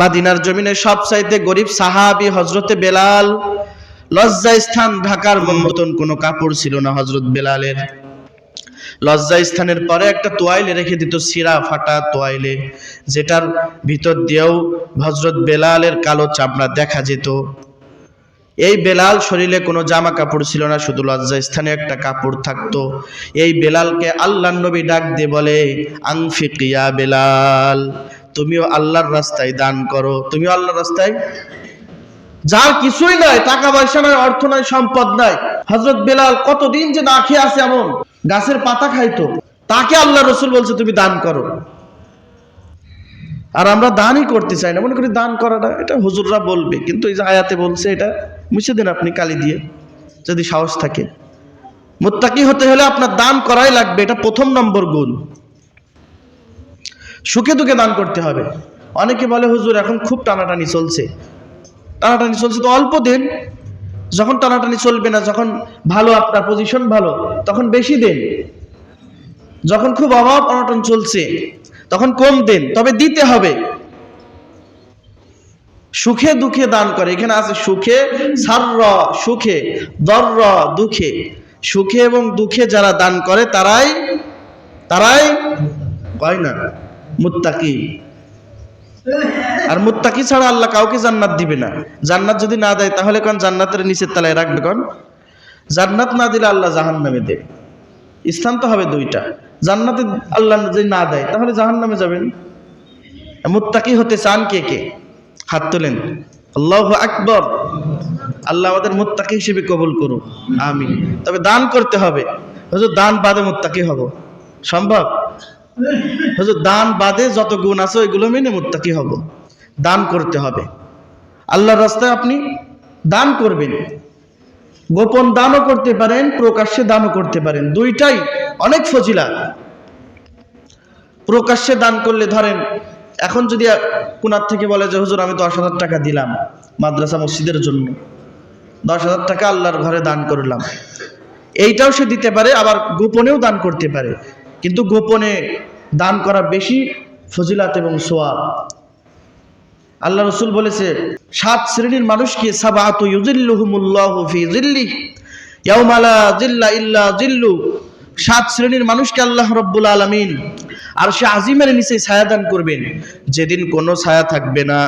মাদিনার জমিনে সব চাইতে গরিব সাহাবি হজরতে বেলাল। লজ্জা স্থান ঢাকার মতন কোনো কাপড় ছিল না হজরত বেলালের। লজ্জা স্থানের পরে একটা তোয়াইলে রেখে দিত সিরা ফাটা তোয়াইলে, যেটার ভিতর দিয়েও হজরত বেলালের কালো চামড়া দেখা যেত। এই বেলাল শরীরে কোনো জামা কাপড় ছিল না, শুধু লজ্জা স্থানে একটা কাপড় থাকতো। এই বেলালকে আল্লাহ নবী ডাক দিয়ে বলে আংফিকিয়া বেলাল। তুমিও আল্লাহর রাস্তায় দান করো। তুমিও আল্লাহর রাস্তায়। যার কিছুই নাই, টাকা পয়সা নাই, অর্থ নাই, সম্পদ নাই। হজরত বেলাল কতদিন যে না খেয়ে আছে এমন? গাছের পাতা খাইতো। তাকে আল্লাহ রসুল বলছে, তুমি দান করো। আর আমরা দানই করতে চাই না। মনে করি দান করাটা, এটা হুজুররা বলবে। কিন্তু এই যে আয়াতে বলছে, এটা মুছে দেন আপনি কালি দিয়ে, যদি সাহস থাকে। মোত্তাকি হতে হলে আপনার দান করাই লাগবে। এটা প্রথম নম্বর গুণ। সুখে দুঃখে দান করতে হবে। অনেকে বলে, হুজুর, এখন খুব টানাটানি চলছে। টানাটানি চলছে তো অল্প দিন। যখন টানাটানি চলবে না, যখন ভালো আপনার পজিশন ভালো, তখন বেশি দেন। যখন খুব অভাব অনটন চলছে, তখন কম দেন। তবে দিতে হবে। সুখে দুঃখে দান করে। এখানে আছে সুখে, সার্র সুখে, দর্র দুঃখে। সুখে এবং দুঃখে যারা দান করে, তারাই তারাই কয় না। মুত্তাকি। আর মুত্তাকি ছাড়া আল্লাহ কাউকে জান্নাত দিবে না। জান্নাত যদি না দেয়, তাহলে কোন জান্নাতের নিচের তলায় রাখবে কোন জান্নাত না দিলে আল্লাহ জাহান নামে দেবে। স্থান তো হবে দুইটা। জান্নাতে আল্লাহ যদি না দেয়, তাহলে জাহান নামে যাবেন মুত্তাকি হতে চান কে কে? হাত তোলেন। আল্লাহ আকবর। আল্লাহ আমাদের মুত্তাকি হিসেবে কবুল করুন আমিন। তবে দান করতে হবে। হুজুর দান বাদে মুত্তাকি হব। সম্ভব? হুজুর, দান বাদে যত গুণ আছে ওইগুলো মেনে মুত্তাকি হব। দান করতে হবে। আল্লাহর রাস্তায় আপনি দান করবেন। গোপন দানও করতে পারেন, প্রকাশ্যে দানও করতে পারেন। দুইটাই অনেক ফজিলা প্রকাশ্যে দান করলে ধরেন, এখন যদি কোনার থেকে বলে যে, হুজুর, আমি দশ হাজার টাকা দিলাম মাদ্রাসা মসজিদের জন্য। দশ হাজার টাকা আল্লাহর ঘরে দান করলাম। এইটাও সে দিতে পারে, আবার গোপনেও দান করতে পারে। কিন্তু গোপনে দান করা বেশি ফজিলাত এবং সোয়াব। আল্লাহ রসুল বলেছে, সাত শ্রেণির মানুষকে সাবাহ ইউজিল্লুহুমুল্লাহ ফি জিল্লি ইয়াউমালা জিল্লা ইল্লা জিল্লু সাত শ্রেণির মানুষকে আল্লাহ রব্বুল আলমিন আর সে আজিমের নিচে ছায়া দান করবেন। যেদিন কোনো ছায়া থাকবে না,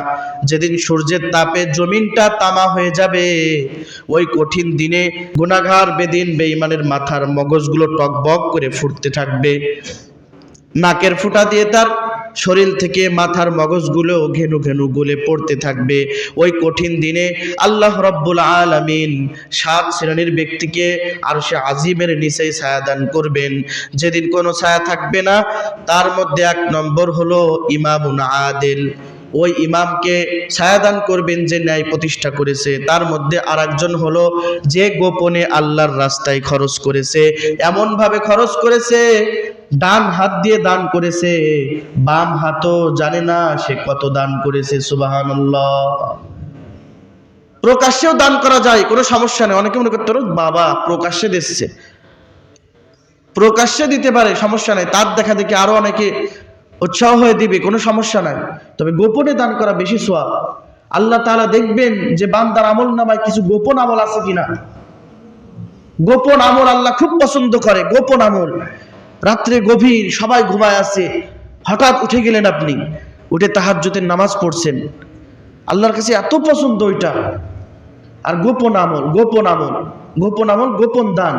যেদিন সূর্যের তাপে জমিনটা তামা হয়ে যাবে, ওই কঠিন দিনে গুণাঘার বেদিন বেইমানের মাথার মগজগুলো টকবক করে ফুটতে থাকবে। নাকের ফুটা দিয়ে তার শরীর থেকে মাথার মগজগুলো ঘেনু ঘেনু গুলে পড়তে থাকবে। ওই কঠিন দিনে আল্লাহ রব্বুল আলামিন সাত শ্রেণির ব্যক্তিকে আর সে আজিমের নিচেই ছায়া দান করবেন। যেদিন কোনো ছায়া থাকবে না, তার মধ্যে এক নম্বর হলো ইমামুন আদেল। ওই ইমামকে ছায়াদান করবেন যে ন্যায় প্রতিষ্ঠা করেছে। তার মধ্যে আর একজন হলো যে গোপনে আল্লাহর রাস্তায় খরচ করেছে। এমনভাবে খরচ করেছে ডান হাত দিয়ে দান করেছে, বাম হাতও জানে না সে কত দান করেছে সুবাহান্লাহ প্রকাশ্যেও দান করা যায়, কোনো সমস্যা নেই। অনেকে মনে করতে বাবা, প্রকাশ্যে দিচ্ছে। প্রকাশ্যে দিতে পারে, সমস্যা নেই। তার দেখা দেখি আরও অনেকে উৎসাহ হয়ে দিবে, কোনো সমস্যা নাই। তবে গোপনে দান করা বেশি সোয়াব। আল্লাহ তাআলা দেখবেন যে বান্দার আমল নামায় কিছু গোপন আমল আছে কিনা। গোপন আমল আল্লাহ খুব পছন্দ করে, গোপন আমল। রাত্রে গভীর সবাই ঘুমায় আছে। হঠাৎ উঠে গেলেন আপনি। উঠে তাহাজ্জুদের নামাজ পড়ছেন। আল্লাহর কাছে এত পছন্দ ওইটা। আর গোপন আমল গোপন আমল গোপন আমল, গোপন দান।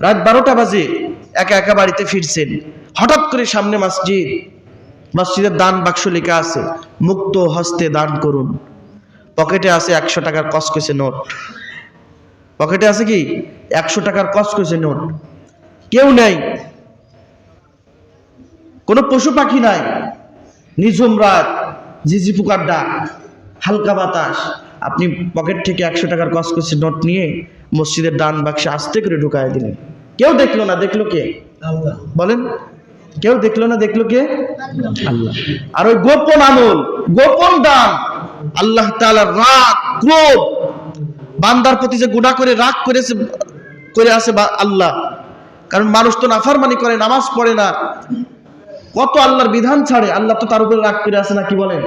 রাত বারোটা বাজে, একা একা বাড়িতে ফিরছেন। হঠাৎ করে সামনে মসজিদ। মসজিদের দান বাক্স লেখা আছে, মুক্ত হস্তে দান করুন। পকেটে আছে একশো টাকার কসকসে নোট। পকেটে আছে কি? একশো টাকার কসকসে নোট। কেউ নেই। কোনো পশু পাখি নাই। নিঝুম রাত ঝিঝি পোকার ডাক হালকা বাতাস। আপনি পকেট থেকে একশো টাকার কসকসে নোট নিয়ে মসজিদের ডান বাক্সে আস্তে করে ঢুকায় দিলেন। কেউ দেখল না দেখল কে? বলেন কেউ দেখল না দেখল কে? আল্লাহ। আর ওই গোপন আমল গোপন দান আল্লাহ তাআলার রাগ ক্রোধ বান্দার প্রতি যে গুনাহ করে রাগ করেছে করে আছে বা- আল্লাহ। কারণ মানুষ তো নাফারমানি করে নামাজ পড়ে না। কত আল্লাহর বিধান ছাড়ে, আল্লাহ তো তার উপরে রাগ করে আছে না, কি বলেন?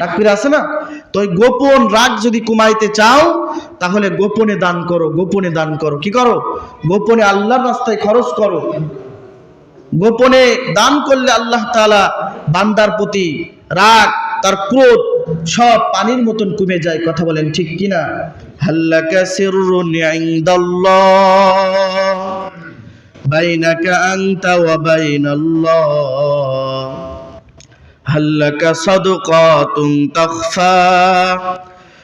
রাগ করে আছে না? তো ওই গোপন রাগ যদি কমাইতে চাও, তাহলে গোপনে দান করো, গোপনে দান করো। কি করো? গোপনে আল্লাহর রাস্তায় খরচ করো। গোপনে দান করলে আল্লাহ তাআলা বান্দার প্রতি রাগ, তার ক্রোধ সব পানির মতন কমে যায়। কথা বলেন ঠিক কিনা? হাল্লাকা সিররুন ইনদাল্লাহ বাইনাকা আনতা ওয়া বাইনাল্লাহ। হাল্লাকা সাদকাতুন তাখফা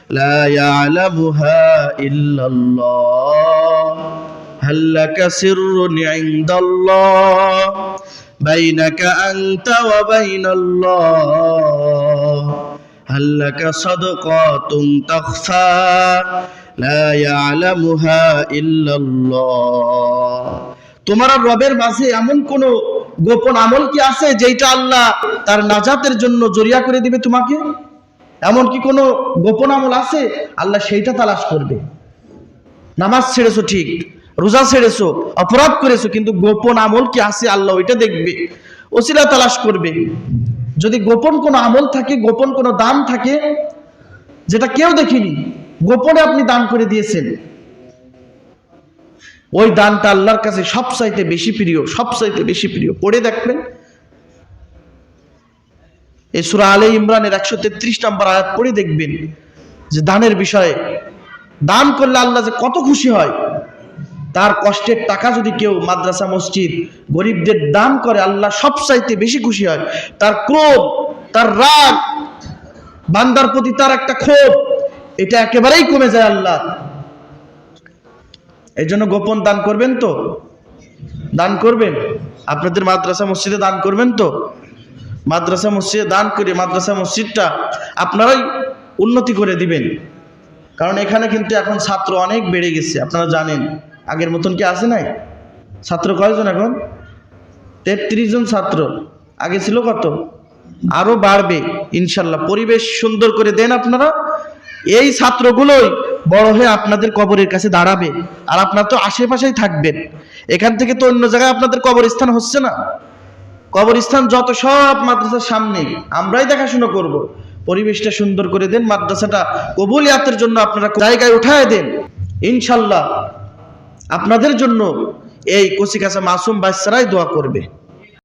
لا يعلمها إلا الله هل لك سر عند الله بينك أنت وبين الله هل لك صدقات تخفى لا يعلمها إلا الله তোমার আর রবের মাঝে এমন কোন গোপন আমল কি আছে যেটা আল্লাহ তার নাজাতের জন্য জরিয়া করে দিবে তোমাকে? এমন কি কোনো গোপন আমল আছে? আল্লাহ সেইটা তালাশ করবে। নামাজ ছেড়েছো ঠিক, রোজা ছেড়েছো, অপরাধ করেছ, কিন্তু গোপন আমল কি আছে? আল্লাহ ওইটা দেখবে, ওসিলা তালাশ করবে। যদি গোপন কোনো আমল থাকে, গোপন কোনো দান থাকে, যেটা কেউ দেখেনি, গোপনে আপনি দান করে দিয়েছেন। ওই দানটা আল্লাহর কাছে সবচাইতে বেশি প্রিয়, সবচাইতে বেশি প্রিয়। পড়ে দেখবেন। এই সুরা আলে ইমরানের একশো তেত্রিশ নম্বর আয়াত পড়ে দেখবেন যে দানের বিষয়ে দান করলে আল্লাহ যে কত খুশি হয়। তার কষ্টের টাকা যদি কেউ মাদ্রাসা, মসজিদ গরিবদের দান করে, আল্লাহ সবচাইতে বেশি খুশি হয়। তার ক্রোধ, তার রাগ, বান্দার প্রতি তার একটা ক্ষোভ, এটা একেবারেই কমে যায় আল্লাহ। এই জন্য গোপন দান করবেন তো? দান করবেন? আপনাদের মাদ্রাসা মসজিদে দান করবেন তো? মাদ্রাসা মসজিদে দান করে মাদ্রাসা মসজিদটা আপনারাই উন্নতি করে দিবেন। কারণ এখানে কিন্তু এখন ছাত্র অনেক বেড়ে গেছে, আপনারা জানেন। আগের মতন কি আছে নাই? ছাত্র কয়জন এখন? তেত্রিশ জন ছাত্র। আগে ছিল কত? আরও বাড়বে, ইনশাল্লাহ। পরিবেশ সুন্দর করে দেন আপনারা। এই ছাত্রগুলোই বড় হয়ে আপনাদের কবরের কাছে দাঁড়াবে আর আপনার তো আশেপাশেই থাকবেন। এখান থেকে তো অন্য জায়গায় আপনাদের কবরস্থান হচ্ছে না। কবরস্থান যত সব মাদ্রাসার সামনে, আমরাই দেখাশোনা করব। পরিবেশটা সুন্দর করে দেন, মাদ্রাসাটা কবুলিয়াতের জন্য আপনারা জায়গায় উঠায় দেন। ইনশাল্লাহ আপনাদের জন্য এই কচিকাছা মাসুম বাচ্চারাই দোয়া করবে।